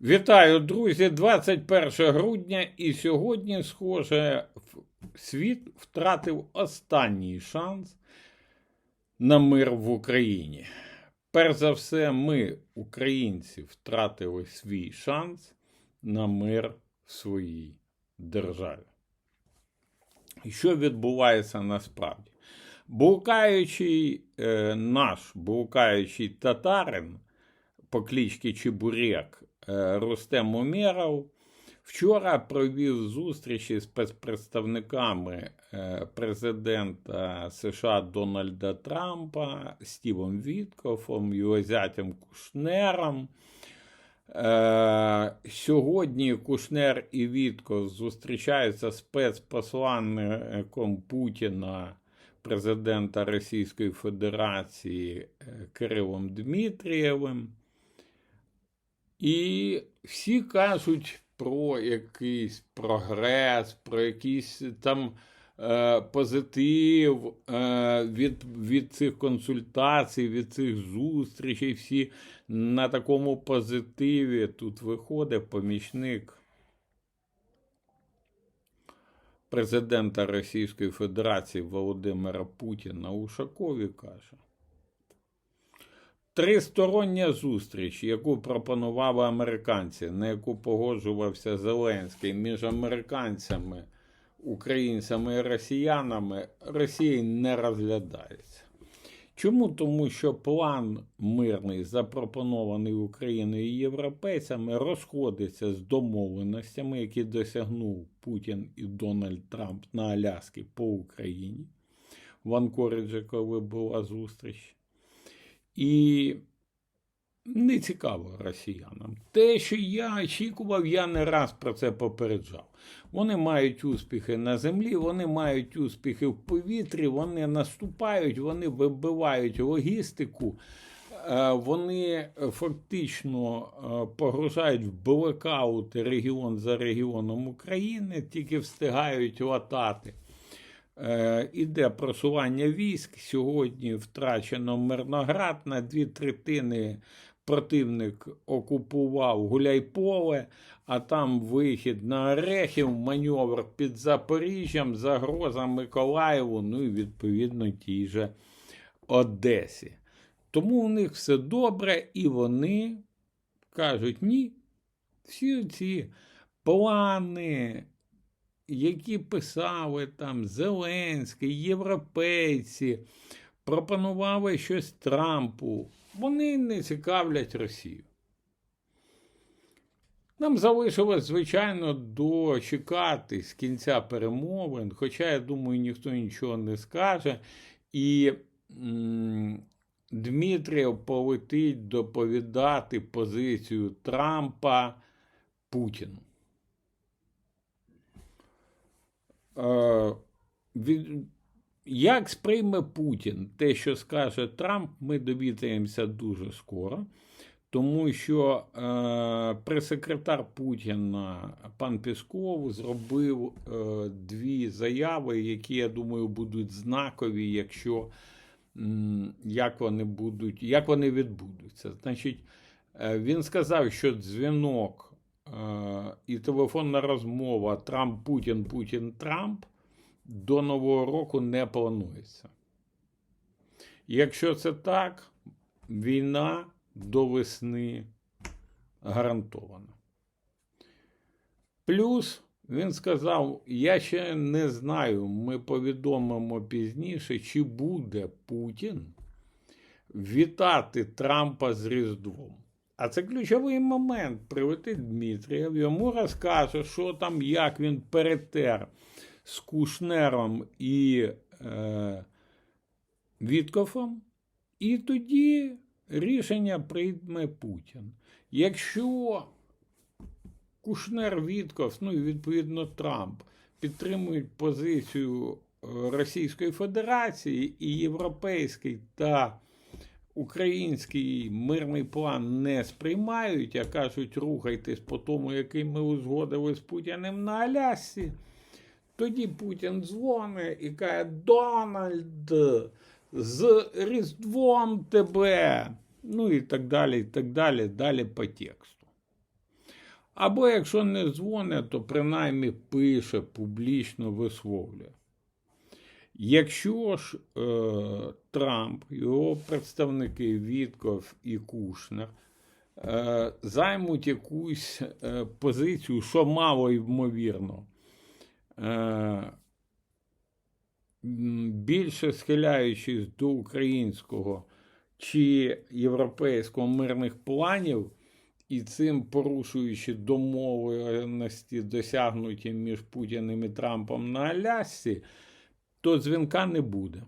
Вітаю, друзі! 21 грудня, і сьогодні, схоже, світ втратив останній шанс на мир в Україні. Перш за все, ми, українці, втратили свій шанс на мир в своїй державі. І що відбувається насправді? Блукаючий е, наш блукаючий татарин по кличці Чебурек Рустем Умєров вчора провів зустрічі з спецпредставниками е, президента США Дональда Трампа Стівом Віткофом, його зятем Кушнером. Е, Сьогодні Кушнер і Вітков зустрічаються з спецпосланником Путіна, президента Російської Федерації е, Кирилом Дмитрієвим. І всі кажуть про якийсь прогрес, про якийсь там е, позитив е, від, від цих консультацій, від цих зустрічей. Всі на такому позитиві тут виходить помічник президента Російської Федерації Володимира Путіна Ушаков і каже. Тристороння зустріч, яку пропонували американці, на яку погоджувався Зеленський між американцями, українцями і росіянами, Росії не розглядається. Чому? Тому що план мирний, запропонований Україною і європейцями, розходиться з домовленостями, які досягнув Путін і Дональд Трамп на Аляскі по Україні. В Анкориджі, коли була зустріч. І не цікаво росіянам. Те, що я очікував, я не раз про це попереджав. Вони мають успіхи на землі, вони мають успіхи в повітрі, вони наступають, вони вибивають логістику, е, вони фактично е, погружають в блекаути регіон за регіоном України, тільки встигають латати. Е, Іде просування військ. Сьогодні втрачено Мирноград на дві третини. Противник окупував Гуляйполе, а там вихід на Орехів, маневр під Запоріжжям, загроза Миколаєву, ну і відповідно тій же Одесі. Тому у них все добре, і вони кажуть: ні, всі ці плани, які писали там Зеленський, європейці, пропонували щось Трампу, вони не цікавлять Росію. Нам залишилось, звичайно, дочекати з кінця перемовин, хоча, я думаю, ніхто нічого не скаже. І Дмитрів полетить доповідати позицію Трампа Путіну. Е, від, як сприйме Путін те, що скаже Трамп, ми довідаємося дуже скоро, тому що е, прес-секретар Путіна пан Пісков зробив е, дві заяви, які, я думаю, будуть знакові, якщо м, як вони будуть, як вони відбудуться. Значить, е, він сказав, що дзвінок е, і телефонна розмова Трамп Путін Путін Трамп до Нового року не планується. Якщо це так, війна до весни гарантована. Плюс він сказав: я ще не знаю, ми повідомимо пізніше, чи буде Путін вітати Трампа з Різдвом. А це ключовий момент. Прилетить Дмитрієв, йому розкаже, що там, як він перетер з Кушнером і е, Віткофом, і тоді рішення прийме Путін. Якщо Кушнер Вітков, ну і відповідно Трамп підтримують позицію е, Російської Федерації і європейський та український мирний план не сприймають, а кажуть, рухайтесь по тому, який ми узгодили з Путіним на Алясі, тоді Путін дзвонить і каже: Дональд, з Різдвом тебе. Ну і так далі, і так далі, далі по тексту. Або якщо не дзвонить, то принаймні пише, публічно висловлює. Якщо ж е, Трамп, його представники Вітков і Кушнер е, займуть якусь е, позицію, що мало ймовірно, е, більше схиляючись до українського чи європейського мирних планів, і цим порушуючи домовленості, досягнуті між Путіним і Трампом на Алясці, то дзвінка не буде.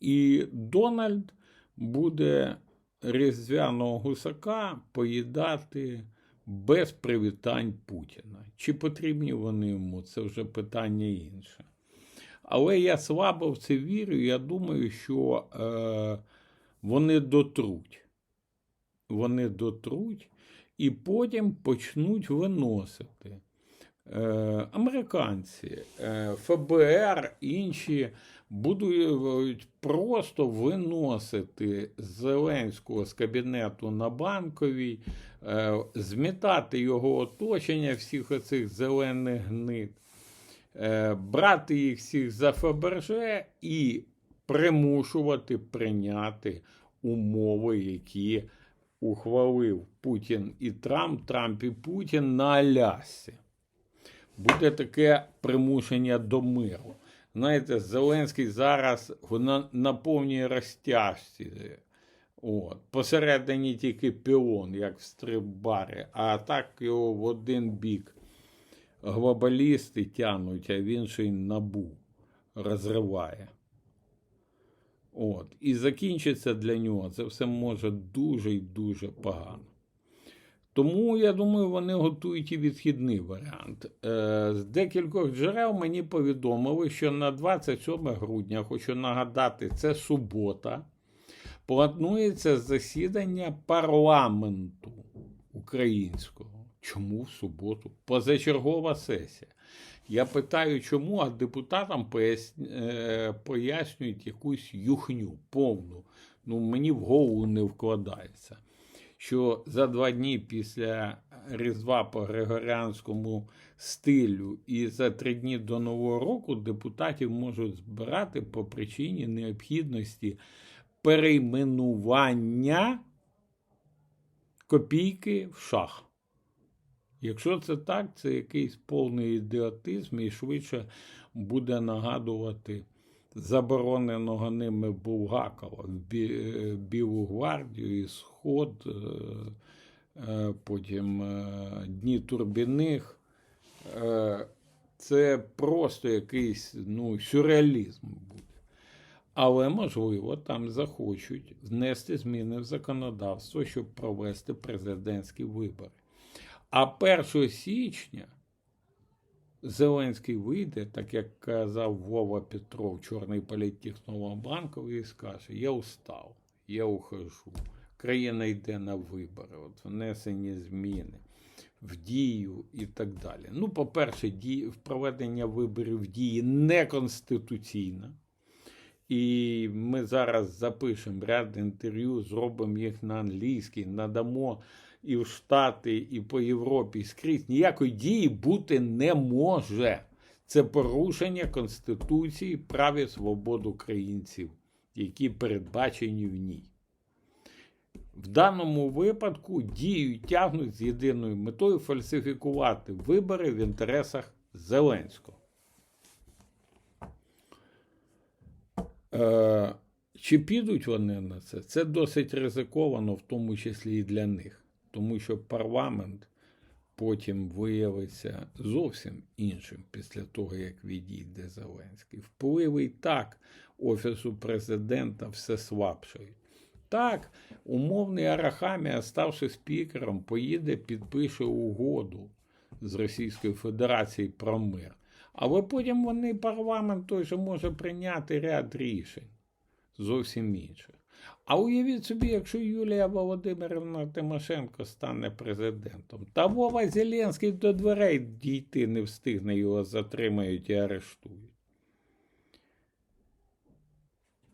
І Дональд буде різдвяного гусака поїдати без привітань Путіна. Чи потрібні вони йому, це вже питання інше. Але я слабо в це вірю. Я думаю, що е, вони дотруть. Вони дотруть і потім почнуть виносити. Е, американці, е, ФБР, інші будуть просто виносити Зеленського з кабінету на банковій, е, змітати його оточення всіх оцих зелених гнид, е, брати їх всіх за Фаберже і примушувати прийняти умови, які ухвалив Путін і Трамп, Трамп і Путін на Алясці буде таке примушення до миру. Знаєте, Зеленський зараз на, на повній розтяжці. От. Посередині тільки пілон, як в стрибарі, а так його в один бік глобалісти тянуть, а в інший набу розриває. От. І закінчиться для нього це все може дуже і дуже погано. Тому, я думаю, вони готують і відхідний варіант. Е, З декількох джерел мені повідомили, що на 27 грудня, хочу нагадати, це субота, планується засідання парламенту українського. Чому в суботу? Позачергова сесія. Я питаю, чому, а депутатам е, пояснюють якусь юхню повну. Ну, мені в голову не вкладається що за два дні після Різдва по Григоріанському стилю і за три дні до Нового року депутатів можуть збирати по причині необхідності перейменування копійки в шах. Якщо це так, це якийсь повний ідіотизм і швидше буде нагадувати забороненого ними Булгакова в е, Білу гвардію і Сход, е, е, потім Дні Турбіних. Це просто якийсь ну, сюрреалізм буде. Але, можливо, там захочуть внести зміни в законодавство, щоб провести президентські вибори. А 1 січня. Зеленський вийде, так як казав Вова Петров, чорний політтехнолог банковий, і скаже: Я устав, я ухожу. Країна йде на вибори, от внесені зміни в дію і так далі. Ну, по-перше, проведення виборів в дії неконституційно. І ми зараз запишемо ряд інтерв'ю, зробимо їх на англійській, надамо і в Штати, і по Європі скрізь ніякої дії бути не може. Це порушення Конституції, прав і свобод українців, які передбачені в ній. В даному випадку дію тягнуть з єдиною метою фальсифікувати вибори в інтересах Зеленського. Е, Чи підуть вони на це? Це досить ризиковано, в тому числі і для них тому що парламент потім виявиться зовсім іншим після того, як відійде Зеленський. Впливи і так Офісу президента все слабшають. Так, умовний Арахамія, ставши спікером, поїде, підпише угоду з Російською Федерацією про мир. Але потім вони парламент той же може прийняти ряд рішень зовсім інших. А уявіть собі, якщо Юлія Володимирівна Тимошенко стане президентом, та Вова Зеленський до дверей дійти не встигне, його затримають і арештують.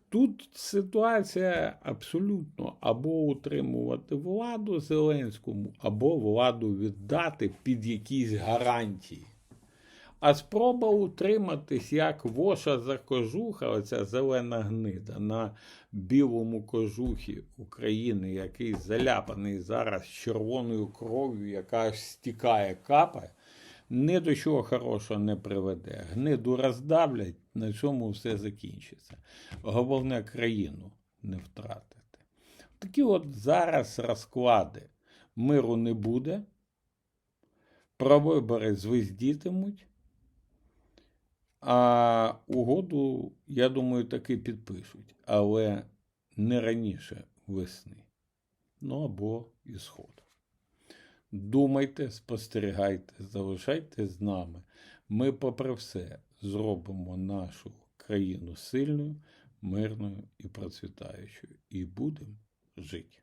Тут ситуація абсолютно або утримувати владу Зеленському, або владу віддати під якісь гарантії. А спроба утриматись, як воша за кожуха, оця зелена гнида на білому кожухі України, який заляпаний зараз червоною кров'ю, яка аж стікає, капає, ні до чого хорошого не приведе. Гниду роздавлять, на цьому все закінчиться. Головне країну не втратити. Такі от зараз розклади. Миру не буде, про вибори звездітимуть. А угоду, я думаю, таки підпишуть, але не раніше весни. Ну або ісход. Думайте, спостерігайте, залишайтесь з нами. Ми, попри все, зробимо нашу країну сильною, мирною і процвітаючою. І будемо жити.